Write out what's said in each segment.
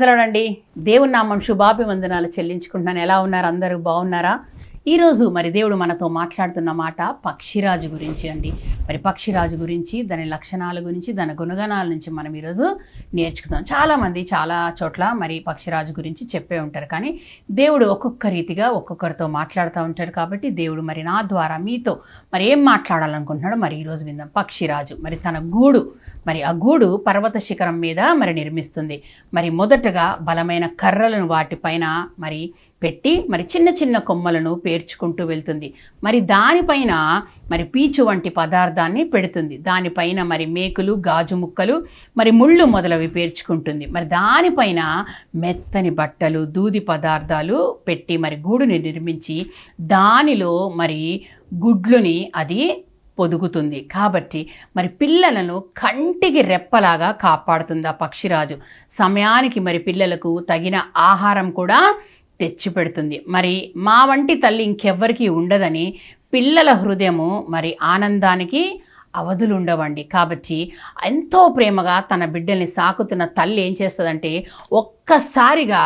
Praise అండి దేవుని నామం శుభాభివందనాలు చెల్లించుకుంటున్నాను. ఎలా ఉన్నారు? అందరూ బాగున్నారా? ఈరోజు మరి దేవుడు మనతో మాట్లాడుతున్న మాట పక్షిరాజు గురించి అండి. మరి పక్షిరాజు గురించి దాని లక్షణాల గురించి దాని గుణగణాల నుంచి మనం ఈరోజు నేర్చుకుందాం. చాలామంది చాలా చోట్ల మరి పక్షిరాజు గురించి చెప్పే ఉంటారు. కానీ దేవుడు ఒక్కొక్క రీతిగా ఒక్కొక్కరితో మాట్లాడుతూ ఉంటారు కాబట్టి దేవుడు మరి నా ద్వారా మీతో మరి ఏం మాట్లాడాలనుకుంటున్నాడో మరి ఈరోజు విందాం. పక్షిరాజు మరి తన గూడు మరి ఆ గూడు పర్వత శిఖరం మీద మరి నిర్మిస్తుంది. మరి మొదటగా బలమైన కర్రలను వాటిపైన మరి పెట్టి మరి చిన్న చిన్న కొమ్మలను పేర్చుకుంటూ వెళ్తుంది. మరి దానిపైన మరి పీచు వంటి పదార్థాన్ని పెడుతుంది. దానిపైన మరి మేకులు గాజు ముక్కలు మరి ముళ్ళు మొదలవి పేర్చుకుంటుంది. మరి దానిపైన మెత్తని బట్టలు దూది పదార్థాలు పెట్టి మరి గూడుని నిర్మించి దానిలో మరి గుడ్లుని అది పొదుగుతుంది. కాబట్టి మరి పిల్లలను కంటికి రెప్పలాగా కాపాడుతుంది ఆ పక్షిరాజు. సమయానికి మరి పిల్లలకు తగిన ఆహారం కూడా తెచ్చిపెడుతుంది మరి మా వంటి తల్లి ఇంకెవ్వరికీ ఉండదని పిల్లల హృదయము మరి ఆనందానికి అవధులు ఉండవండి కాబట్టి ఎంతో ప్రేమగా తన బిడ్డల్ని సాకుతున్న తల్లి ఏం చేస్తుందంటే ఒక్కసారిగా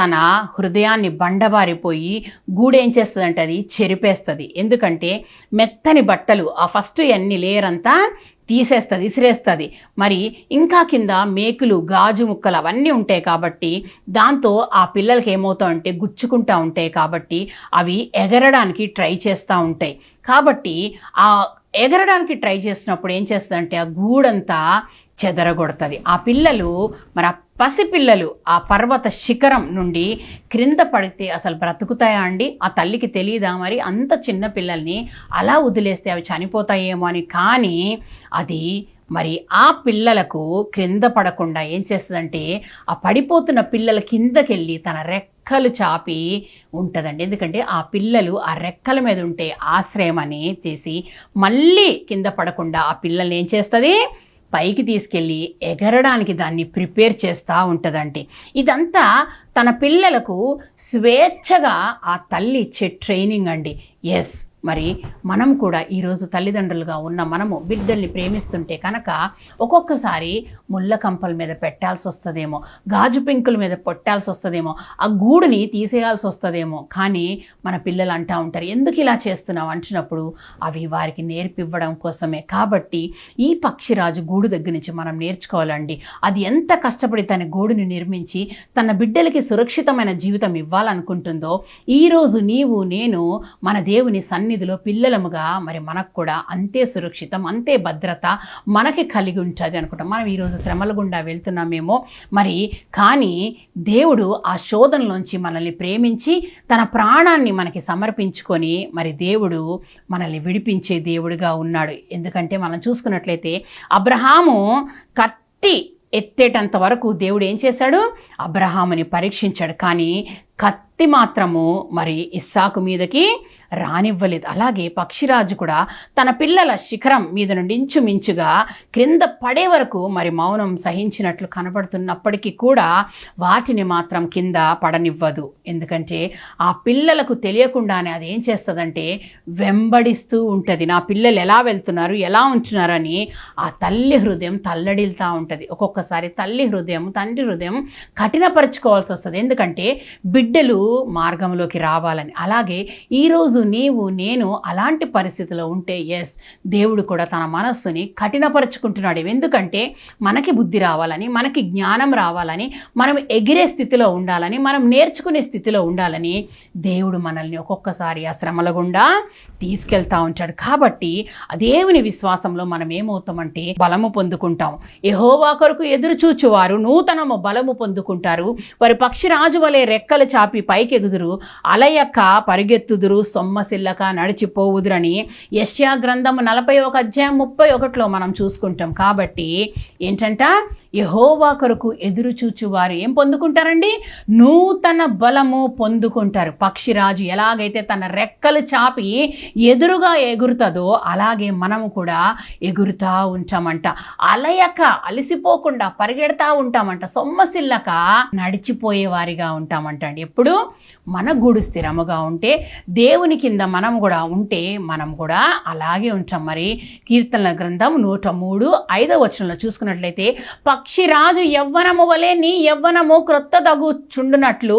తన హృదయాన్ని బండబారిపోయి గూడేం చేస్తుందంటే అది చెరిపేస్తుంది. ఎందుకంటే మెత్తని బట్టలు ఆ ఫస్ట్ ఎన్ని లేయర్ అంతా తీసేస్తుంది ఇసిరేస్తుంది. మరి ఇంకా కింద మేకులు గాజు ముక్కలు అవన్నీ ఉంటాయి కాబట్టి దాంతో ఆ పిల్లలకి ఏమవుతాయంటే గుచ్చుకుంటా ఉంటాయి కాబట్టి అవి ఎగరడానికి ట్రై చేస్తూ ఉంటాయి. కాబట్టి ఆ ఎగరడానికి ట్రై చేసినప్పుడు ఏం చేస్తుందంటే ఆ గూడంతా చెదరగొడుతుంది. ఆ పిల్లలు మరి ఆ పసిపిల్లలు ఆ పర్వత శిఖరం నుండి క్రింద పడితే అసలు బ్రతుకుతాయా అండి? ఆ తల్లికి తెలియదా మరి? అంత చిన్న పిల్లల్ని అలా వదిలేస్తే అవి చనిపోతాయేమో అని. కానీ అది మరి ఆ పిల్లలకు క్రింద పడకుండా ఏం చేస్తుందంటే ఆ పడిపోతున్న పిల్లల కిందకెళ్ళి తన రెక్కలు చాపి ఉంటుందండి. ఎందుకంటే ఆ పిల్లలు ఆ రెక్కల మీద ఉంటే ఆశ్రయం అని చేసి మళ్ళీ కింద పడకుండా ఆ పిల్లల్ని ఏం చేస్తుంది? పైకి తీసుకెళ్ళి ఎగరడానికి దాన్ని ప్రిపేర్ చేస్తూ ఉంటుందండి ఇదంతా తన పిల్లలకు స్వేచ్ఛగా ఆ తల్లి ఇచ్చే ట్రైనింగ్ అండి. ఎస్ మరి మనం కూడా ఈరోజు తల్లిదండ్రులుగా ఉన్న మనము బిడ్డల్ని ప్రేమిస్తుంటే కనుక ఒక్కొక్కసారి ముళ్ళ కంపల మీద పెట్టాల్సి వస్తుందేమో గాజు పెంకుల మీద పొట్టాల్సి వస్తుందేమో ఆ గూడుని తీసేయాల్సి వస్తుందేమో కానీ మన పిల్లలు అంటూ ఉంటారు ఎందుకు ఇలా చేస్తున్నావు? అంటున్నప్పుడు అవి వారికి నేర్పివ్వడం కోసమే. కాబట్టి ఈ పక్షిరాజు గూడు దగ్గర నుంచి మనం నేర్చుకోవాలండి. అది ఎంత కష్టపడి తన గూడుని నిర్మించి తన బిడ్డలకి సురక్షితమైన జీవితం ఇవ్వాలనుకుంటుందో ఈరోజు నీవు నేను మన దేవుని సన్ని సన్నిధిలో పిల్లలముగా మరి మనకు కూడా అంతే సురక్షితం అంతే భద్రత మనకి కలిగి ఉంటుంది అనుకుంటాం. మనం ఈరోజు శ్రమల గుండా వెళ్తున్నామేమో మరి కానీ దేవుడు ఆ శోధనలోంచి మనల్ని ప్రేమించి తన ప్రాణాన్ని మనకి సమర్పించుకొని మరి దేవుడు మనల్ని విడిపించే దేవుడిగా ఉన్నాడు. ఎందుకంటే మనం చూసుకున్నట్లయితే అబ్రహాము కత్తి ఎత్తేటంత వరకు దేవుడు ఏం చేశాడు? అబ్రహాముని పరీక్షించాడు. కానీ కత్తి మాత్రము మరి ఇస్సాకు మీదకి రానివ్వలేదు. అలాగే పక్షిరాజు కూడా తన పిల్లల శిఖరం మీద నుండి ఇంచుమించుగా క్రింద పడే వరకు మరి మౌనం సహించినట్లు కనబడుతున్నప్పటికీ కూడా వాటిని మాత్రం కింద పడనివ్వదు. ఎందుకంటే ఆ పిల్లలకు తెలియకుండానే అది ఏం చేస్తుందంటే వెంబడిస్తూ ఉంటుంది. నా పిల్లలు ఎలా వెళ్తున్నారు ఎలా ఉంటున్నారని ఆ తల్లి హృదయం తల్లడిల్తా ఉంటుంది. ఒక్కొక్కసారి తల్లి హృదయం తండ్రి హృదయం కఠినపరచుకోవాల్సి వస్తుంది. ఎందుకంటే బిడ్డలు మార్గంలోకి రావాలని. అలాగే ఈరోజు నీవు నేను అలాంటి పరిస్థితిలో ఉంటే ఎస్ దేవుడు కూడా తన మనస్సుని కఠినపరుచుకుంటున్నాడు. ఎందుకంటే మనకి బుద్ధి రావాలని మనకి జ్ఞానం రావాలని మనం ఎగిరే స్థితిలో ఉండాలని మనం నేర్చుకునే స్థితిలో ఉండాలని దేవుడు మనల్ని ఒక్కొక్కసారి ఆ శ్రమల గుండా తీసుకెళ్తా ఉంటాడు కాబట్టి ఆ దేవుని విశ్వాసంలో మనం ఏమవుతామంటే బలము పొందుకుంటాం. ఎహోవా కొరకు ఎదురు చూచువారు నూతనము బలము పొందుకుంటారు. వారి పక్షిరాజు వలె రెక్కలు చాపి పైకెగుదురు అలయక్క పరిగెత్తుదురు సొమ్మసిల్లక నడిచిపోవుదురని యశ్యా గ్రంథము నలభై ఒక అధ్యాయం ముప్పై ఒకటిలో మనం చూసుకుంటాం. కాబట్టి ఏంటంట? యహోవా కొరకు ఎదురుచూచు వారు ఏం పొందుకుంటారండి? నూతన బలము పొందుకుంటారు. పక్షిరాజు ఎలాగైతే తన రెక్కలు చాపి ఎదురుగా ఎగురుతుందో అలాగే మనము కూడా ఎగురుతా ఉంటామంట. అలయక అలసిపోకుండా పరిగెడతా ఉంటామంట. సొమ్మసిల్లక నడిచిపోయే వారిగా ఉంటామంట అండి. ఎప్పుడు? మన గూడు స్థిరముగా ఉంటే దేవుని కింద మనం కూడా ఉంటే మనం కూడా అలాగే ఉంటాం. మరి కీర్తనల గ్రంథం నూట మూడు ఐదవ వచనంలో చూసుకున్నట్లయితే పక్షిరాజు యవ్వనము వలె నీ యవ్వనము క్రొత్త చుండునట్లు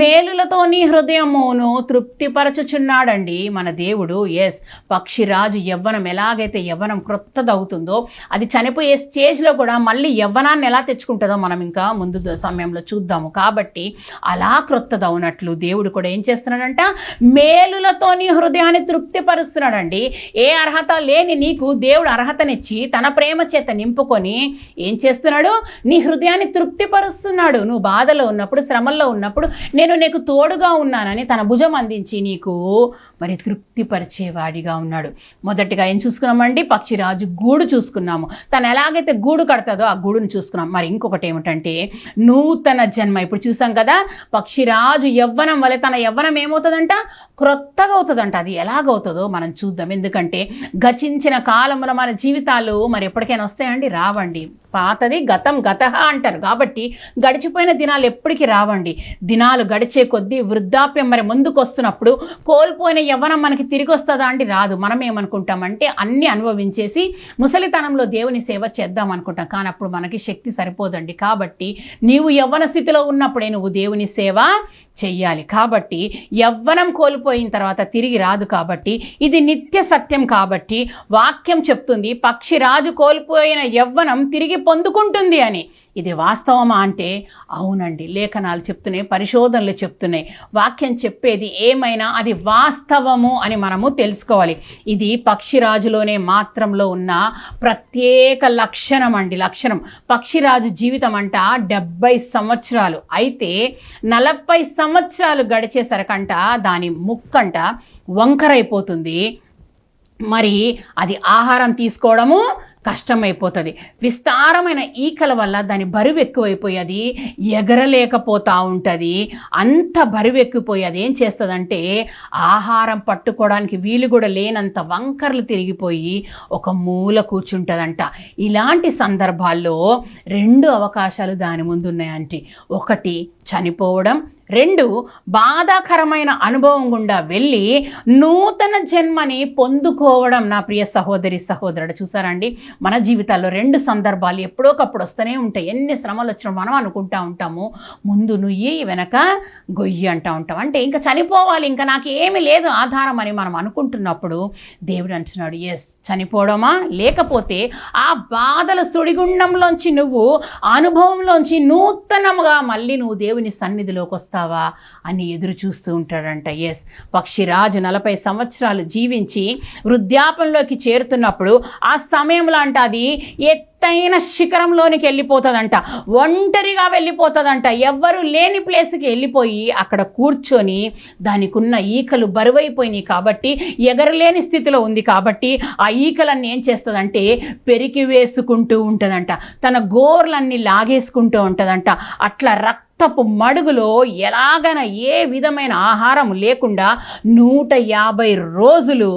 మేలులతో నీ హృదయమును తృప్తిపరచుచున్నాడండి మన దేవుడు. ఎస్ పక్షిరాజు యవ్వనం ఎలాగైతే యవ్వనం క్రొత్తదవుతుందో అది చనిపోయే స్టేజ్లో కూడా మళ్ళీ యవ్వనాన్ని ఎలా తెచ్చుకుంటుందో మనం ఇంకా ముందు సమయంలో చూద్దాము. కాబట్టి అలా క్రొత్తదవునట్లు దేవుడు కూడా ఏం చేస్తున్నాడంట? మేలులతో నీ హృదయాన్ని తృప్తిపరుస్తున్నాడండి. ఏ అర్హత లేని నీకు దేవుడు అర్హతనిచ్చి తన ప్రేమ చేత నింపుకొని ఏం చేస్తున్నాడు? నీ హృదయాన్ని తృప్తిపరుస్తున్నాడు. నువ్వు బాధలో ఉన్నప్పుడు శ్రమల్లో ఉన్నప్పుడు నేను నీకు తోడుగా ఉన్నానని తన భుజం అందించి నీకు మరి తృప్తిపరిచేవాడిగా ఉన్నాడు. మొదటిగా ఏం చూసుకున్నామండి? పక్షిరాజు గూడు చూసుకున్నాము. తను ఎలాగైతే గూడు కడతాదో ఆ గూడును చూసుకున్నాం. మరి ఇంకొకటి ఏమిటంటే నూతన జన్మ. ఇప్పుడు చూసాం కదా పక్షిరాజు యవ్వనం వల్ల తన యవ్వనం ఏమవుతుందంట? క్రొత్తగా అవుతుందంట. అది ఎలాగవుతుందో మనం చూద్దాం. ఎందుకంటే గచించిన కాలంలో మన జీవితాలు మరి ఎప్పటికైనా వస్తాయండి? రావండి. పాతది గతం గత అంటారు. కాబట్టి గడిచిపోయిన దినాలు ఎప్పటికీ రావండి. దినాలు గడిచే కొద్దీ వృద్ధాప్యం మరి ముందుకు వస్తున్నప్పుడు కోల్పోయిన యవ్వనం మనకి తిరిగి వస్తుందా అండి? రాదు. మనం ఏమనుకుంటామంటే అన్ని అనుభవించేసి ముసలితనంలో దేవుని సేవ చేద్దాం అనుకుంటాం. కానీ అప్పుడు మనకి శక్తి సరిపోదండి. కాబట్టి నీవు యవ్వన స్థితిలో ఉన్నప్పుడే నువ్వు దేవుని సేవ చెయ్యాలి. కాబట్టి యవ్వనం కోల్పోయిన తర్వాత తిరిగి రాదు కాబట్టి ఇది నిత్య సత్యం కాబట్టి వాక్యం చెప్తుంది పక్షిరాజు కోల్పోయిన యవ్వనం తిరిగి పొందుకుంటుంది అని. ఇది వాస్తవమా అంటే అవునండి లేఖనాలు చెప్తున్నాయి పరిశోధనలు చెప్తున్నాయి. వాక్యం చెప్పేది ఏమైనా అది వాస్తవము అని మనము తెలుసుకోవాలి. ఇది పక్షిరాజులోనే మాత్రంలో ఉన్న ప్రత్యేక లక్షణం అండి లక్షణం. పక్షిరాజు జీవితం అంట డెబ్బై సంవత్సరాలు. అయితే నలభై సంవత్సరాలు సంవత్సరాలు గడిచేసరికంట దాని ముక్కంట వంకరైపోతుంది. మరి అది ఆహారం తీసుకోవడము కష్టమైపోతుంది. విస్తారమైన ఈకల వల్ల దాని బరువు ఎక్కువైపోయి అది ఎగరలేకపోతా ఉంటుంది. అంత బరువు ఎక్కిపోయి అది ఏం చేస్తుందంటే ఆహారం పట్టుకోవడానికి వీలు కూడా లేనంత వంకర్లు తిరిగిపోయి ఒక మూల కూర్చుంటుందంట. ఇలాంటి సందర్భాల్లో రెండు అవకాశాలు దాని ముందు ఉన్నాయంటే ఒకటి చనిపోవడం రెండు బాధాకరమైన అనుభవం గుండా వెళ్ళి నూతన జన్మని పొందుకోవడం నా ప్రియ సహోదరి సహోదరుడు. చూసారండి మన జీవితాల్లో రెండు సందర్భాలు ఎప్పుడోకప్పుడు వస్తూనే ఉంటాయి. ఎన్ని శ్రమలు వచ్చినా మనం అనుకుంటా ఉంటాము. ముందు నుయ్యి వెనక గొయ్యి అంటూ ఉంటాం. అంటే ఇంకా చనిపోవాలి. ఇంకా నాకు ఏమీ లేదు ఆధారం అని మనం అనుకుంటున్నప్పుడు దేవుడు అంటున్నాడు ఎస్ చనిపోవడమా? లేకపోతే ఆ బాధల సుడిగుండంలోంచి నువ్వు ఆ అనుభవంలోంచి నూతనముగా మళ్ళీ నువ్వు దేవుని సన్నిధిలోకి వస్తావు? అని ఎదురు చూస్తూ ఉంటాడంట. ఎస్ పక్షిరాజు నలభై సంవత్సరాలు జీవించి వృద్ధాపంలోకి చేరుతున్నప్పుడు ఆ సమయంలో అంట అది ఎత్తు ఎత్తైన శిఖరంలోనికి వెళ్ళిపోతుందంట. ఒంటరిగా వెళ్ళిపోతుందంట. ఎవ్వరు లేని ప్లేస్కి వెళ్ళిపోయి అక్కడ కూర్చొని దానికి ఉన్న ఈకలు బరువైపోయినాయి కాబట్టి ఎగరలేని స్థితిలో ఉంది కాబట్టి ఆ ఈకలన్నీ ఏం చేస్తుందంటే పెరికి వేసుకుంటూ ఉంటుందంట. తన గోర్లన్నీ లాగేసుకుంటూ ఉంటుందంట. అట్లా రక్తపు మడుగులో ఎలాగైనా ఏ విధమైన ఆహారం లేకుండా నూట యాభై రోజులు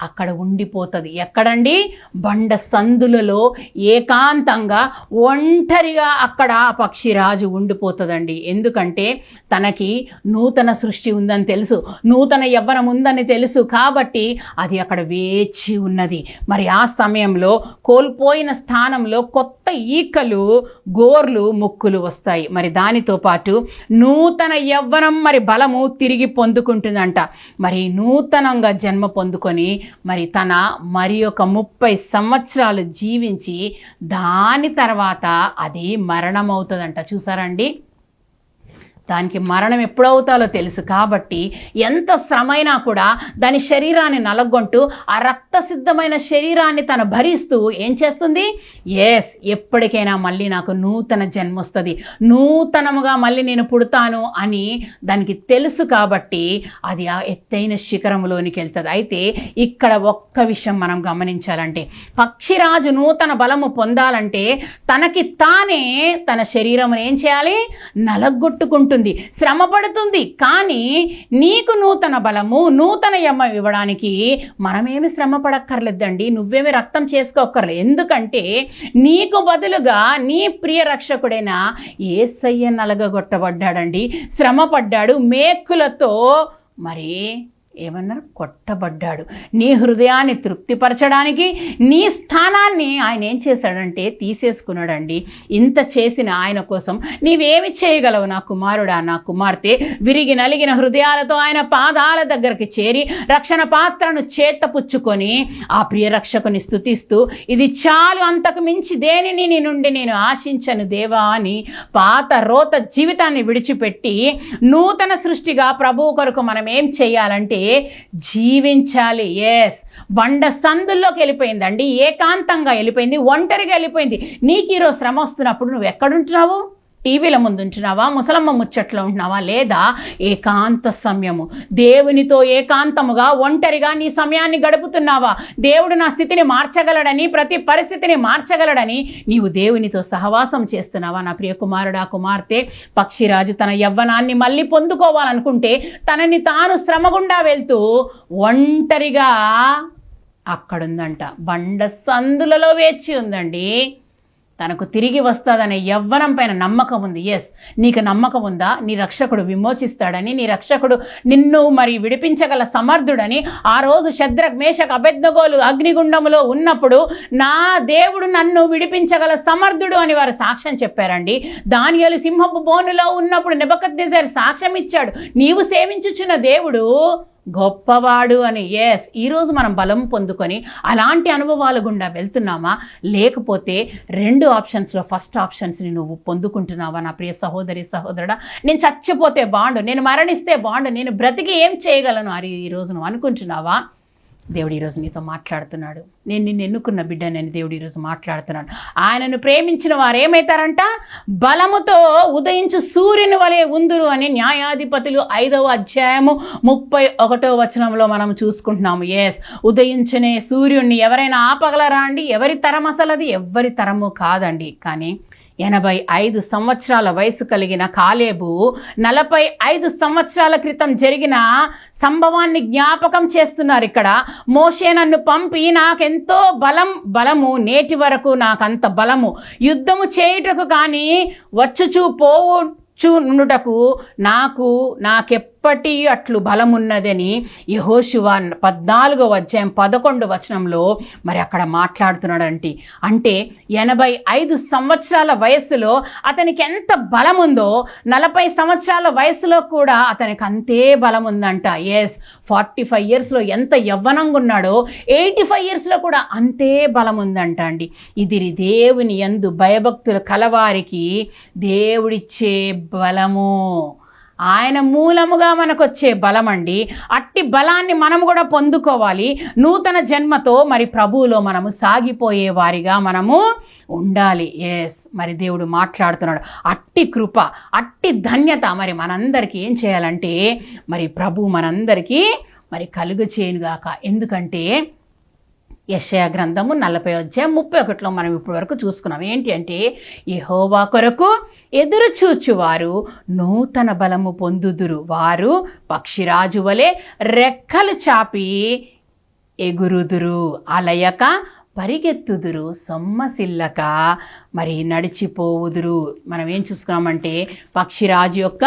అక్కడ ఉండిపోతుంది. ఎక్కడండి? బండ సందులలో ఏకాంతంగా ఒంటరిగా అక్కడ ఆ పక్షిరాజు ఉండిపోతుందండి. ఎందుకంటే తనకి నూతన సృష్టి ఉందని తెలుసు. నూతన యవ్వనం ఉందని తెలుసు కాబట్టి అది అక్కడ వేచి ఉన్నది. మరి ఆ సమయంలో కోల్పోయిన స్థానంలో కొత్త ఈకలు గోర్లు ముక్కులు వస్తాయి. మరి దానితో పాటు నూతన యవ్వనం మరి బలము తిరిగి పొందుకుంటుందంట. మరి నూతనంగా జన్మ పొందుకొని మరి తన మరి ఒక ముప్పై సంవత్సరాలు జీవించి దాని తర్వాత అది మరణం అవుతుందంట చూసారండి దానికి మరణం ఎప్పుడవుతాలో తెలుసు. కాబట్టి ఎంత శ్రమైనా కూడా దాని శరీరాన్ని నలగొంటూ ఆ రక్తసిద్ధమైన శరీరాన్ని తను భరిస్తూ ఏం చేస్తుంది? ఎస్ ఎప్పటికైనా మళ్ళీ నాకు నూతన జన్మ వస్తుంది నూతనముగా మళ్ళీ నేను పుడతాను అని దానికి తెలుసు కాబట్టి అది ఆ ఎత్తైన శిఖరంలోనికి వెళ్తుంది. అయితే ఇక్కడ ఒక్క విషయం మనం గమనించాలంటే పక్షిరాజు నూతన బలము పొందాలంటే తనకి తానే తన శరీరమును ఏం చేయాలి? నలగొట్టుకుంటుంది శ్రమ పడుతుంది. కానీ నీకు నూతన బలము నూతన యమ్మ ఇవ్వడానికి మనమేమి శ్రమ పడక్కర్లేదండి. నువ్వేమి రక్తం చేసుకోక్కర్లేదు. ఎందుకంటే నీకు బదులుగా నీ ప్రియ రక్షకుడైన ఏసయ్య నలగగొట్టబడ్డాడండి. శ్రమ పడ్డాడు మేకులతో మరి ఏమన్నారు కొట్టబడ్డాడు. నీ హృదయాన్ని తృప్తిపరచడానికి నీ స్థానాన్ని ఆయన ఏం చేశాడంటే తీసేసుకున్నాడండి. ఇంత చేసిన ఆయన కోసం నీవేమి చేయగలవు నా కుమారుడా నా కుమార్తె? విరిగి నలిగిన హృదయాలతో ఆయన పాదాల దగ్గరికి చేరి రక్షణ పాత్రను చేతపుచ్చుకొని ఆ ప్రియ రక్షకుని ఇది చాలు అంతకు మించి దేనిని నీ నుండి నేను ఆశించను దేవా అని పాత రోత జీవితాన్ని విడిచిపెట్టి నూతన సృష్టిగా ప్రభువు కొరకు మనం ఏం చేయాలంటే జీవించాలి. ఎస్ బండ సందుల్లోకి వెళ్ళిపోయిందండి. ఏకాంతంగా వెళ్ళిపోయింది. ఒంటరిగా వెళ్ళిపోయింది. నీకు ఈరోజు శ్రమ వస్తున్నప్పుడు నువ్వు ఎక్కడుంటున్నావు? టీవీల ముందు ఉంటున్నావా ముసలమ్మ ముచ్చట్లో ఉంటున్నావా? లేదా ఏకాంత సమయము దేవునితో ఏకాంతముగా ఒంటరిగా నీ సమయాన్ని గడుపుతున్నావా? దేవుడు నా స్థితిని మార్చగలడని ప్రతి పరిస్థితిని మార్చగలడని నీవు దేవునితో సహవాసం చేస్తున్నావా? నా ప్రియ కుమారుడా కుమార్తె పక్షిరాజు తన యవ్వనాన్ని మళ్ళీ పొందుకోవాలనుకుంటే తనని తాను శ్రమగుండా వెళ్తూ ఒంటరిగా అక్కడుందంట. బండ సందులలో వేచి ఉందండి. తనకు తిరిగి వస్తాదనే యవ్వనం పైన నమ్మకం ఉంది. ఎస్ నీకు నమ్మకం ఉందా? నీ రక్షకుడు విమోచిస్తాడని నీ రక్షకుడు నిన్ను మరి విడిపించగల సమర్థుడని ఆ రోజు శద్రక్ మేషక్ అబెద్నగోలు అగ్నిగుండములో ఉన్నప్పుడు నా దేవుడు నన్ను విడిపించగల సమర్థుడు అని వారు సాక్ష్యం చెప్పారండి. దానియలు సింహపు బోనులో ఉన్నప్పుడు నెబకద్నేజర్ సాక్ష్యం ఇచ్చాడు నీవు సేవించుచున్న దేవుడు గొప్పవాడు అని. ఎస్ ఈరోజు మనం బలం పొందుకొని అలాంటి అనుభవాల గుండా వెళ్తున్నామా? లేకపోతే రెండు ఆప్షన్స్లో ఫస్ట్ ఆప్షన్స్ని నువ్వు పొందుకుంటున్నావా? నా ప్రియ సహోదరి సహోదరుడా నేను చచ్చిపోతే బాండు నేను మరణిస్తే బాండు నేను బ్రతికి ఏం చేయగలను? అని ఈరోజు నువ్వు అనుకుంటున్నావా? దేవుడు ఈరోజు నీతో మాట్లాడుతున్నాడు. నేను నిన్ను ఎన్నుకున్న బిడ్డ నేను దేవుడు ఈరోజు మాట్లాడుతున్నాడు. ఆయనను ప్రేమించిన వారు ఏమవుతారంట బలముతో ఉదయించు సూర్యుని వలె ఉందురు అని న్యాయాధిపతులు ఐదవ అధ్యాయము ముప్పై ఒకటో వచనంలో మనం చూసుకుంటున్నాము. ఎస్ ఉదయించనే సూర్యుడిని ఎవరైనా ఆపగలరా అండి? ఎవరి తరం అసలు అది ఎవరి తరము కాదండి. కానీ ఎనభై ఐదు సంవత్సరాల వయసు కలిగిన కాలేబు నలభై ఐదు సంవత్సరాల క్రితం జరిగిన సంభవాన్ని జ్ఞాపకం చేస్తున్నారు ఇక్కడ. మోషే నన్ను పంపి నాకెంతో బలం బలము నేటి వరకు నాకంత బలము. యుద్ధము చేయుటకు కానీ వచ్చుచూ పోవచ్చు నుండుటకు నాకు ఇప్పటి అట్లు బలమున్నదని యహోశివ పద్నాలుగో అధ్యాయం పదకొండు వచనంలో మరి అక్కడ మాట్లాడుతున్నాడంటే అంటే ఎనభై ఐదు సంవత్సరాల వయస్సులో అతనికి ఎంత బలం ఉందో నలభై సంవత్సరాల వయసులో కూడా అతనికి అంతే బలం ఉందంట ఎస్ ఫార్టీ ఫైవ్ ఇయర్స్లో ఎంత యవ్వనంగా ఉన్నాడో ఎయిటీ ఫైవ్ ఇయర్స్లో కూడా అంతే బలం ఉందంట అండి. ఇది దేవుని ఎందు భయభక్తులు కలవారికి దేవుడిచ్చే బలము. ఆయన మూలముగా మనకు వచ్చే బలం అండి అట్టి బలాన్ని మనం కూడా పొందుకోవాలి. నూతన జన్మతో మరి ప్రభువులో మనము సాగిపోయే వారిగా మనము ఉండాలి. ఎస్ మరి దేవుడు మాట్లాడుతున్నాడు. అట్టి కృప అట్టి ధన్యత మరి మనందరికీ ఏం చేయాలంటే మరి ప్రభు మనందరికీ మరి కలుగు చేయనుగాక. ఎందుకంటే యశయ గ్రంథము నలభై అధ్యాయం ముప్పై ఒకటిలో మనం ఇప్పటి వరకు చూసుకున్నాం. ఏంటి అంటే యహోవా కొరకు ఎదురు చూచువారు నూతన బలము పొందుదురు. వారు పక్షిరాజు వలె రెక్కలు చాపి ఎగురుదురు అలయక పరిగెత్తుదురు సొమ్మసిల్లక మరి నడిచిపోవుదురు. మనం ఏం చూసుకున్నామంటే పక్షిరాజు యొక్క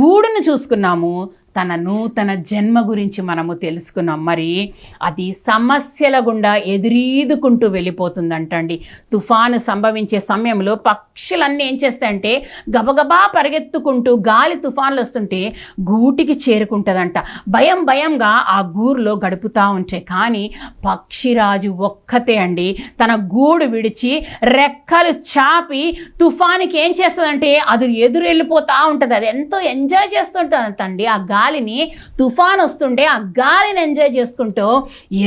గూడును చూసుకున్నాము. తన నూతన జన్మ గురించి మనము తెలుసుకున్నాం. మరి అది సమస్యల గుండా ఎదురీదుకుంటూ వెళ్ళిపోతుందంటండి. తుఫాను సంభవించే సమయంలో పక్షులన్నీ ఏం చేస్తాయంటే గబగబా పరిగెత్తుకుంటూ గాలి తుఫాన్లు వస్తుంటే గూటికి చేరుకుంటుందంట. భయం భయంగా ఆ గూరులో గడుపుతూ ఉంటాయి కానీ పక్షిరాజు ఒక్కతే అండి. తన గూడు విడిచి రెక్కలు చాపి తుఫానికి ఏం చేస్తుందంటే అది ఎదురు వెళ్ళిపోతూ ఉంటుంది. అది ఎంతో ఎంజాయ్ చేస్తుంటుందంటండి ఆ గాలిని తుఫాన్ వస్తుంటే ఆ గాలిని ఎంజాయ్ చేసుకుంటూ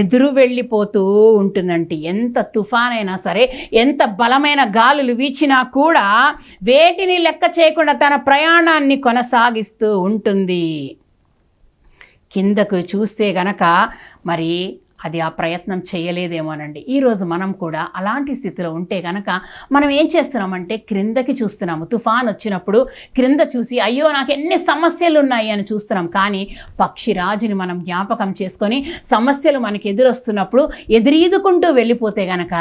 ఎదురు వెళ్ళిపోతూ ఉంటుందంటే. ఎంత తుఫాన్ అయినా సరే ఎంత బలమైన గాలులు వీచినా కూడా వేటిని లెక్క చేయకుండా తన ప్రయాణాన్ని కొనసాగిస్తూ ఉంటుంది. కిందకు చూస్తే గనక మరి అది ఆ ప్రయత్నం చేయలేదేమోనండి. ఈరోజు మనం కూడా అలాంటి స్థితిలో ఉంటే కనుక మనం ఏం చేస్తున్నామంటే క్రిందకి చూస్తున్నాము. తుఫాన్ వచ్చినప్పుడు క్రింద చూసి అయ్యో నాకు ఎన్ని సమస్యలు ఉన్నాయి అని చూస్తున్నాం. కానీ పక్షిరాజుని మనం జ్ఞాపకం చేసుకొని సమస్యలు మనకి ఎదురొస్తున్నప్పుడు ఎదురీదుకుంటూ వెళ్ళిపోతే గనక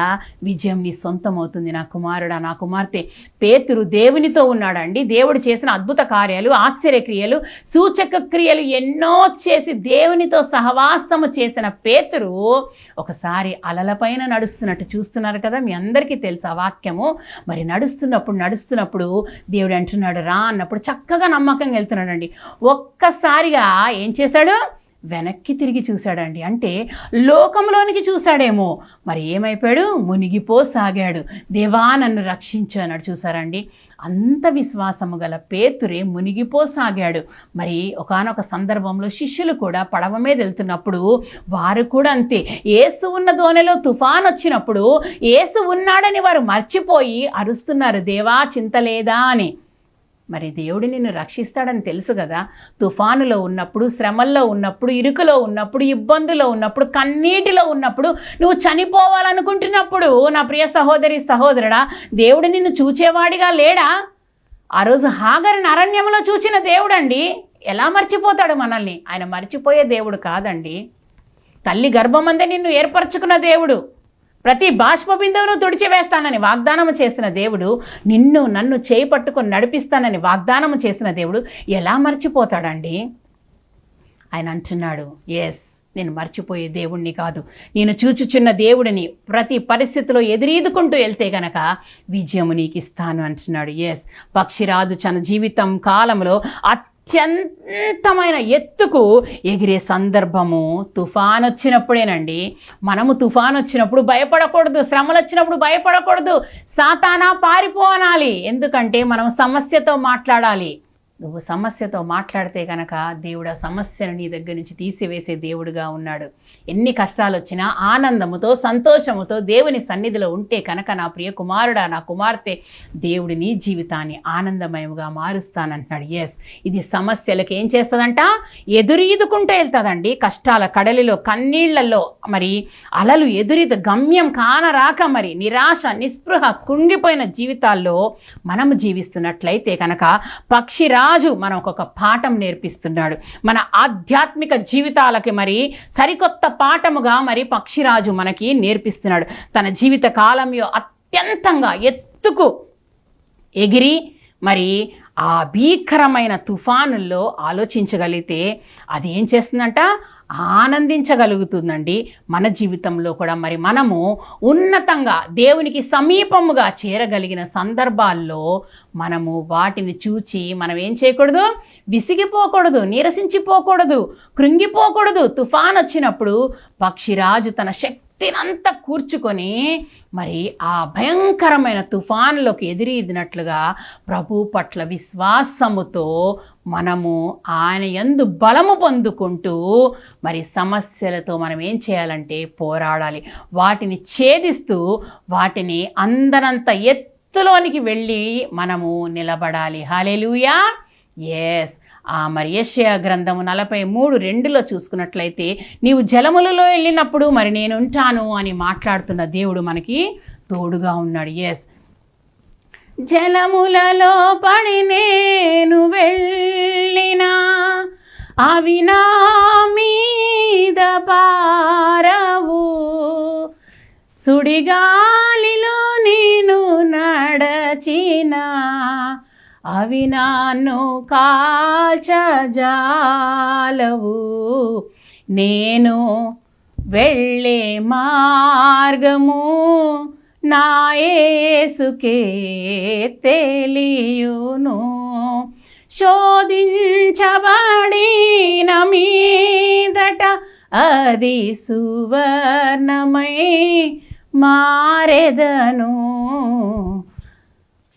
విజయం నీ సొంతం అవుతుంది నా కుమారుడా నా కుమార్తె. పేతురు దేవునితో ఉన్నాడండి. దేవుడు చేసిన అద్భుత కార్యాలు ఆశ్చర్యక్రియలు సూచక క్రియలు ఎన్నో చేసి దేవునితో సహవాసము చేసిన పేతురు ఒకసారి అలలపైన నడుస్తున్నట్టు చూస్తున్నారు కదా మీ అందరికీ తెలుసు ఆ వాక్యము? మరి నడుస్తున్నప్పుడు నడుస్తున్నప్పుడు దేవుడు అంటున్నాడు రా అన్నప్పుడు చక్కగా నమ్మకంగా వెళ్తున్నాడండి. ఒక్కసారిగా ఏం చేశాడు? వెనక్కి తిరిగి చూశాడండి. అంటే లోకంలోనికి చూశాడేమో. మరి ఏమైపోయాడు? మునిగిపోసాగాడు. దేవా నన్ను రక్షించు అన్నాడు చూసారండి అంత విశ్వాసము గల పేతురే మునిగిపోసాగాడు. మరి ఒకానొక సందర్భంలో శిష్యులు కూడా పడవ మీద వెళ్తున్నప్పుడు వారు కూడా అంతే. ఏసు ఉన్న దోణిలో తుఫాన్ వచ్చినప్పుడు ఏసు ఉన్నాడని వారు మర్చిపోయి అరుస్తున్నారు దేవా చింత లేదా? అని. మరి దేవుడు నిన్ను రక్షిస్తాడని తెలుసు కదా? తుఫానులో ఉన్నప్పుడు శ్రమల్లో ఉన్నప్పుడు ఇరుకులో ఉన్నప్పుడు ఇబ్బందులో ఉన్నప్పుడు కన్నీటిలో ఉన్నప్పుడు నువ్వు చనిపోవాలనుకుంటున్నప్పుడు నా ప్రియ సహోదరి సహోదరుడా దేవుడు నిన్ను చూచేవాడిగా లేడా? ఆ రోజు హాగరిని అరణ్యంలో చూచిన దేవుడండి. ఎలా మర్చిపోతాడు మనల్ని? ఆయన మర్చిపోయే దేవుడు కాదండి. తల్లి గర్భమందే నిన్ను ఏర్పరచుకున్న దేవుడు. ప్రతి బాష్ప బిందువును తుడిచివేస్తానని వాగ్దానం చేసిన దేవుడు నిన్ను నన్ను చేయి పట్టుకొని నడిపిస్తానని వాగ్దానము చేసిన దేవుడు ఎలా మర్చిపోతాడండి? ఆయన అంటున్నాడు ఎస్ నేను మర్చిపోయే దేవుణ్ణి కాదు. నేను చూచుచున్న దేవుడిని ప్రతి పరిస్థితిలో ఎదురీదుకుంటూ వెళ్తే గనక విజయము నీకు ఇస్తాను అంటున్నాడు. ఎస్ పక్షిరాజు తన జీవితం కాలంలో అత్యంతమైన ఎత్తుకు ఎగిరే సందర్భము తుఫాన్ వచ్చినప్పుడేనండి మనము తుఫాన్ వచ్చినప్పుడు భయపడకూడదు శ్రమలు వచ్చినప్పుడు భయపడకూడదు. సాతానా పారిపోనాలి. ఎందుకంటే మనం సమస్యతో మాట్లాడాలి. నువ్వు సమస్యతో మాట్లాడితే కనుక దేవుడు ఆ సమస్యను నీ దగ్గర నుంచి తీసివేసే దేవుడుగా ఉన్నాడు. ఎన్ని కష్టాలు వచ్చినా ఆనందముతో సంతోషముతో దేవుని సన్నిధిలో ఉంటే కనుక నా ప్రియ కుమారుడా నా కుమార్తె దేవుడి నీ జీవితాన్ని ఆనందమయముగా మారుస్తానంటున్నాడు. ఎస్ ఇది సమస్యలకు ఏం చేస్తుందంట? ఎదురీదుకుంటూ వెళ్తుందండి. కష్టాల కడలిలో కన్నీళ్ళలో మరి అలలు ఎదురీదు గమ్యం కానరాక మరి నిరాశ నిస్పృహ కుంగిపోయిన జీవితాల్లో మనము జీవిస్తున్నట్లయితే కనుక రాజు మనకు ఒక పాఠం నేర్పిస్తున్నాడు. మన ఆధ్యాత్మిక జీవితాలకి మరి సరికొత్త పాఠముగా మరి పక్షిరాజు మనకి నేర్పిస్తున్నాడు. తన జీవిత కాలంలో అత్యంతంగా ఎత్తుకు ఎగిరి మరి ఆ భీకరమైన తుఫానుల్లో ఆలోచించగలిగితే అది ఏం చేస్తుందంట? ఆనందించగలుగుతుందండి మన జీవితంలో కూడా. మరి మనము ఉన్నతంగా దేవునికి సమీపముగా చేరగలిగిన సందర్భాల్లో మనము వాటిని చూచి మనం ఏం చేయకూడదు? విసిగిపోకూడదు నీరసించిపోకూడదు కృంగిపోకూడదు. తుఫాన్ వచ్చినప్పుడు పక్షిరాజు తన శక్తి శక్తినంతా కూర్చుకొని మరి ఆ భయంకరమైన తుఫానులోకి ఎదిరిదినట్లుగా ప్రభు పట్ల విశ్వాసముతో మనము ఆయన ఎందు బలము పొందుకుంటూ మరి సమస్యలతో మనం ఏం చేయాలంటే పోరాడాలి. వాటిని ఛేదిస్తూ వాటిని అందనంత ఎత్తులోనికి వెళ్ళి మనము నిలబడాలి. హాలేలుయా ఎస్ మరి యెషయా గ్రంథము నలభై మూడు రెండులో చూసుకున్నట్లయితే నీవు జలములలో వెళ్ళినప్పుడు మరి నేను ఉంటాను అని మాట్లాడుతున్న దేవుడు మనకి తోడుగా ఉన్నాడు. ఎస్ జలములలో పడి నేను వెళ్ళినా అవి నా మీద పారవు. సుడిగాలిలో నేను నడచినా అవి నన్ను కాల్చజాలవు. నేను వెళ్ళే మార్గము నా యేసుకే తెలియును. శోధించబడిన మీదట అది సువర్ణమై మారెదను.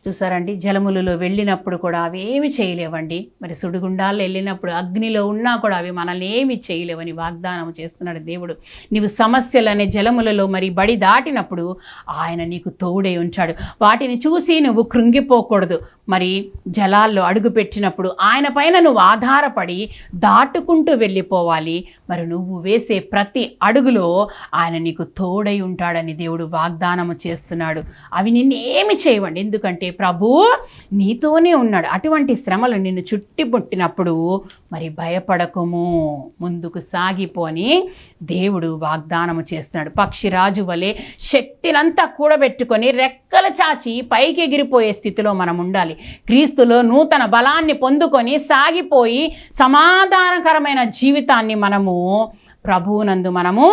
చూసారండి? జలములలో వెళ్ళినప్పుడు కూడా అవి ఏమి చేయలేవండి. మరి సుడిగుండాల్లో వెళ్ళినప్పుడు అగ్నిలో ఉన్నా కూడా అవి మనల్ని ఏమి చేయలేవని వాగ్దానం చేస్తున్నాడు దేవుడు. నీవు సమస్యలు అనే జలములలో మరి బడి దాటినప్పుడు ఆయన నీకు తోడే ఉంచాడు. వాటిని చూసి నువ్వు కృంగిపోకూడదు. మరి జలాల్లో అడుగు పెట్టినప్పుడు ఆయన పైన నువ్వు ఆధారపడి దాటుకుంటూ వెళ్ళిపోవాలి. మరి నువ్వు వేసే ప్రతి అడుగులో ఆయన నీకు తోడై ఉంటాడని దేవుడు వాగ్దానము చేస్తున్నాడు. అవి నిన్ను ఏమి చేయవండి. ఎందుకంటే ప్రభు నీతోనే ఉన్నాడు. అటువంటి శ్రమలు నిన్ను చుట్టిపుట్టినప్పుడు మరి భయపడకము. ముందుకు సాగిపోని దేవుడు వాగ్దానము చేస్తున్నాడు. పక్షిరాజు వలె శక్తినంతా కూడబెట్టుకొని రెక్కలు చాచి పైకి ఎగిరిపోయే స్థితిలో మనం ఉండాలి. క్రీస్తులో నూతన బలాన్ని పొందుకొని సాగిపోయి సమాధానకరమైన జీవితాన్ని మనము ప్రభువునందు మనము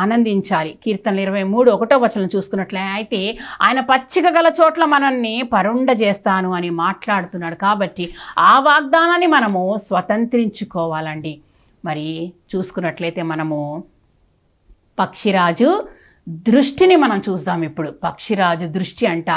ఆనందించాలి. కీర్తనలు ఇరవై మూడు ఒకటో వచనం చూసుకున్నట్లే అయితే ఆయన పచ్చిక గల చోట్ల మనల్ని పరుండ చేస్తాను అని మాట్లాడుతున్నాడు కాబట్టి ఆ వాగ్దానాన్ని మనము స్వతంత్రించుకోవాలండి. మరి చూసుకున్నట్లయితే మనము పక్షిరాజు దృష్టిని మనం చూద్దాం ఇప్పుడు. పక్షిరాజు దృష్టి అంట.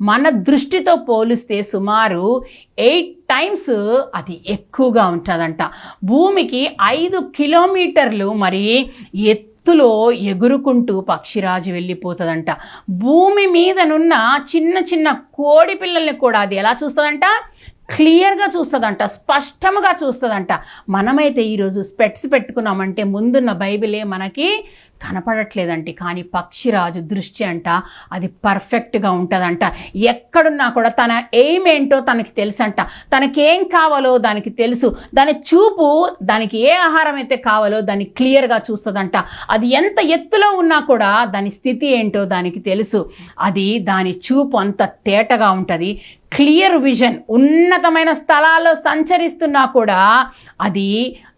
మన దృష్టితో పోలిస్తే సుమారు ఎయిట్ టైమ్స్ అది ఎక్కువగా ఉంటుందంట. భూమికి ఐదు కిలోమీటర్లు మరి ఎత్తులో ఎగురుకుంటూ పక్షిరాజు వెళ్ళిపోతుందంట. భూమి మీదనున్న చిన్న చిన్న కోడి పిల్లల్ని కూడా అది ఎలా చూస్తుందంట? క్లియర్గా చూస్తుందంట స్పష్టముగా చూస్తుందంట. మనమైతే ఈరోజు స్పెట్స్ పెట్టుకున్నామంటే ముందున్న బైబిలే మనకి కనపడట్లేదంటే కానీ పక్షిరాజు దృష్టి అంట అది పర్ఫెక్ట్గా ఉంటుందంట. ఎక్కడున్నా కూడా తన ఎయిమ్ ఏంటో తనకి తెలుసంట. తనకేం కావాలో దానికి తెలుసు. దాని చూపు దానికి ఏ ఆహారం అయితే కావాలో దాన్ని క్లియర్గా చూస్తుందంట. అది ఎంత ఎత్తులో ఉన్నా కూడా దాని స్థితి ఏంటో దానికి తెలుసు. అది దాని చూపు అంత తేటగా ఉంటుంది. క్లియర్ విజన్ ఉన్నతమైన స్థలాల్లో సంచరిస్తున్నా కూడా అది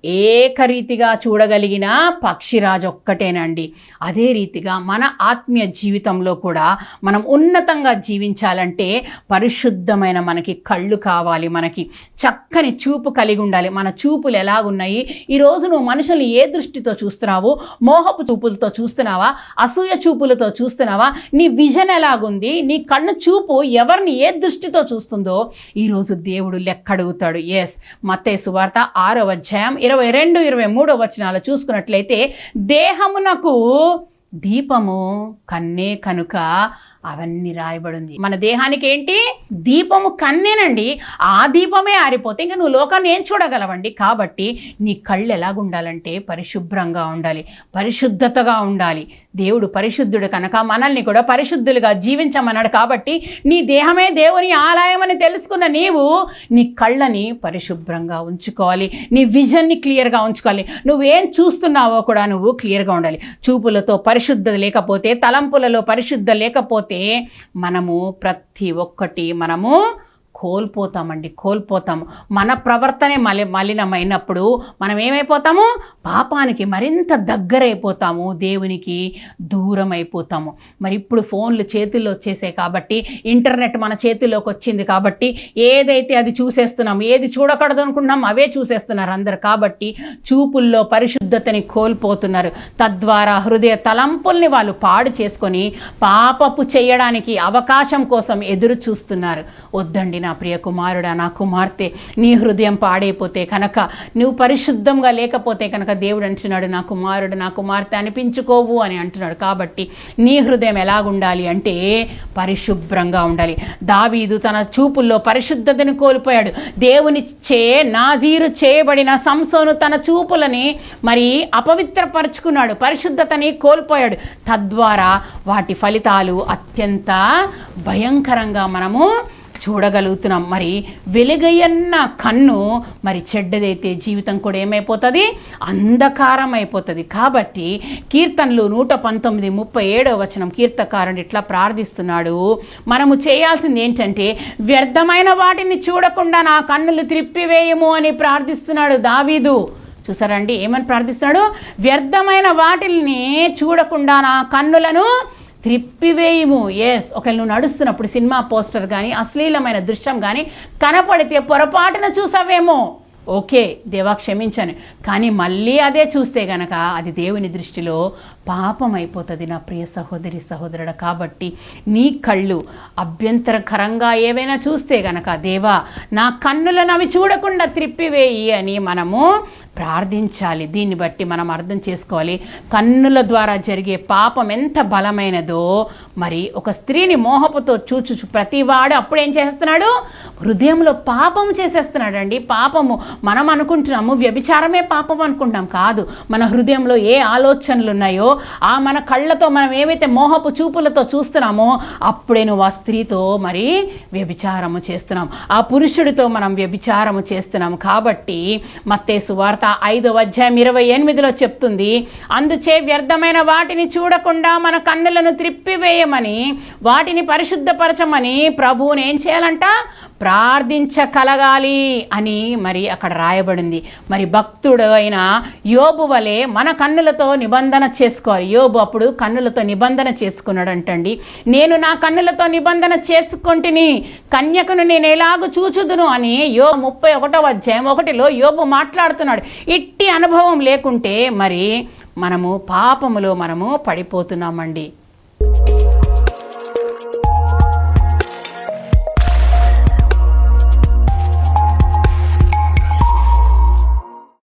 ఏకరీతిగా చూడగలిగిన పక్షిరాజు ఒక్కటేనండి. అదే రీతిగా మన ఆత్మీయ జీవితంలో కూడా మనం ఉన్నతంగా జీవించాలంటే పరిశుద్ధమైన మనకి కళ్ళు కావాలి మనకి చక్కని చూపు కలిగి ఉండాలి. మన చూపులు ఎలాగున్నాయి? ఈరోజు నువ్వు మనుషులు ఏ దృష్టితో చూస్తున్నావు? మోహపు చూపులతో చూస్తున్నావా? అసూయ చూపులతో చూస్తున్నావా? నీ విజన్ ఎలాగుంది? నీ కన్ను చూపు ఎవరిని ఏ దృష్టితో చూస్తుందో ఈరోజు దేవుడు లెక్కడుగుతాడు. ఎస్ మత్తే సువార్త ఆరో అధ్యాయం ఇరవై ఇరవై రెండు ఇరవై మూడో వచనాలు చూసుకున్నట్లయితే దేహమునకు దీపము కన్నే కనుక అవన్నీ రాయబడింది. మన దేహానికి ఏంటి? దీపము కన్నేనండి. ఆ దీపమే ఆరిపోతే ఇంకా నువ్వు లోకాన్ని ఏం చూడగలవండి? కాబట్టి నీ కళ్ళు ఎలాగుండాలంటే పరిశుభ్రంగా ఉండాలి. పరిశుద్ధతగా ఉండాలి. దేవుడు పరిశుద్ధుడు కనుక మనల్ని కూడా పరిశుద్ధులుగా జీవించమన్నాడు కాబట్టి నీ దేహమే దేవుని ఆలయమని తెలుసుకున్న నీవు నీ కళ్ళని పరిశుభ్రంగా ఉంచుకోవాలి. నీ విజన్ని క్లియర్గా ఉంచుకోవాలి. నువ్వేం చూస్తున్నావో కూడా నువ్వు క్లియర్గా ఉండాలి. చూపులతో పరిశుద్ధత లేకపోతే తలంపులలో పరిశుద్ధ లేకపోతే మనము ప్రతి ఒక్కటి మనము కోల్పోతామండి కోల్పోతాము. మన ప్రవర్తనే మలి మలినమైనప్పుడు మనం ఏమైపోతాము? పాపానికి మరింత దగ్గరైపోతాము దేవునికి దూరం అయిపోతాము మరి ఇప్పుడు ఫోన్లు చేతుల్లో వచ్చేసాయి కాబట్టి ఇంటర్నెట్ మన చేతుల్లోకి వచ్చింది కాబట్టి ఏదైతే అది చూసేస్తున్నాం ఏది చూడకూడదు అనుకుంటున్నాం అవే చూసేస్తున్నారు అందరు. కాబట్టి చూపుల్లో పరిశుద్ధతని కోల్పోతున్నారు. తద్వారా హృదయ తలంపుల్ని వాళ్ళు పాడు చేసుకొని పాపపు చేయడానికి అవకాశం కోసం ఎదురు చూస్తున్నారు వద్దండి నా ప్రియ కుమారుడా నా కుమార్తె నీ హృదయం పాడైపోతే కనుక నువ్వు పరిశుద్ధంగా లేకపోతే కనుక దేవుడు అంటున్నాడు నా కుమారుడు నా కుమార్తె అనిపించుకోవు అని అంటున్నాడు. కాబట్టి నీ హృదయం ఎలాగుండాలి అంటే పరిశుభ్రంగా ఉండాలి. దావీదు తన చూపుల్లో పరిశుద్ధతను కోల్పోయాడు. దేవుని చే నాజీరు చేయబడిన సంసోను తన చూపులని మరి అపవిత్రపరుచుకున్నాడు. పరిశుద్ధతని కోల్పోయాడు. తద్వారా వాటి ఫలితాలు అత్యంత భయంకరంగా మనము చూడగలుగుతున్నాం. మరి వెలుగయ్యన్న కన్ను మరి చెడ్డదైతే జీవితం కూడా ఏమైపోతుంది? అంధకారం అయిపోతుంది కాబట్టి కీర్తనలు నూట పంతొమ్మిది ముప్పై ఏడవ వచనం కీర్తకారుడు ఇట్లా ప్రార్థిస్తున్నాడు. మనము చేయాల్సింది ఏంటంటే వ్యర్థమైన వాటిని చూడకుండా నా కన్నులు త్రిప్పివేయము అని ప్రార్థిస్తున్నాడు దావీదు. చూసారండి? ఏమని ప్రార్థిస్తున్నాడు? వ్యర్థమైన వాటిల్ని చూడకుండా నా కన్నులను త్రిప్పివేయము. ఎస్ ఒకవేళ నువ్వు నడుస్తున్నప్పుడు సినిమా పోస్టర్ కానీ అశ్లీలమైన దృశ్యం కానీ కనపడితే పొరపాటున చూసావేమో. ఓకే దేవా క్షమించాను కానీ మళ్ళీ అదే చూస్తే గనక అది దేవుని దృష్టిలో పాపం అయిపోతుంది నా ప్రియ సహోదరి సహోదరుడ. కాబట్టి నీ కళ్ళు అభ్యంతరకరంగా ఏవైనా చూస్తే గనక దేవా నా కన్నులను అవి చూడకుండా త్రిప్పివేయి అని మనము ప్రార్థించాలి. దీన్ని బట్టి మనం అర్థం చేసుకోవాలి. కన్నుల ద్వారా జరిగే పాపం ఎంత బలమైనదో మరి ఒక స్త్రీని మోహపుతో చూచు ప్రతివాడు అప్పుడు ఏం చేస్తున్నాడు? హృదయంలో పాపం చేసేస్తున్నాడు అండి పాపము మనం అనుకుంటున్నాము వ్యభిచారమే పాపం అనుకుంటాం కాదు. మన హృదయంలో ఏ ఆలోచనలు ఉన్నాయో ఆ మన కళ్ళతో మనం ఏవైతే మోహపు చూపులతో చూస్తున్నామో అప్పుడే నువ్వు ఆ స్త్రీతో మరి వ్యభిచారము చేస్తున్నాం ఆ పురుషుడితో మనం వ్యభిచారము చేస్తున్నాం కాబట్టి మత్తే సువార్త వార్త ఐదవ అధ్యాయం ఇరవై ఎనిమిదిలో చెప్తుంది అందుచే వ్యర్థమైన వాటిని చూడకుండా మన కన్నులను త్రిప్పివేయమని వాటిని పరిశుద్ధపరచమని ప్రభువుని ఏం చేయాలంట? ప్రార్థించకలగాలి అని మరి అక్కడ రాయబడింది. మరి భక్తుడు అయిన యోబు వలె మన కన్నులతో నిబంధన చేసుకోవాలి. యోబు అప్పుడు కన్నులతో నిబంధన చేసుకున్నాడు అంటండి నేను నా కన్నులతో నిబంధన చేసుకుంటుని కన్యకను నేను ఎలాగూ చూచుదును అని యో ముప్పై ఒకటో అధ్యాయం ఒకటిలో యోబు మాట్లాడుతున్నాడు. ఇట్టి అనుభవం లేకుంటే మరి మనము పాపములో మనము పడిపోతున్నామండి.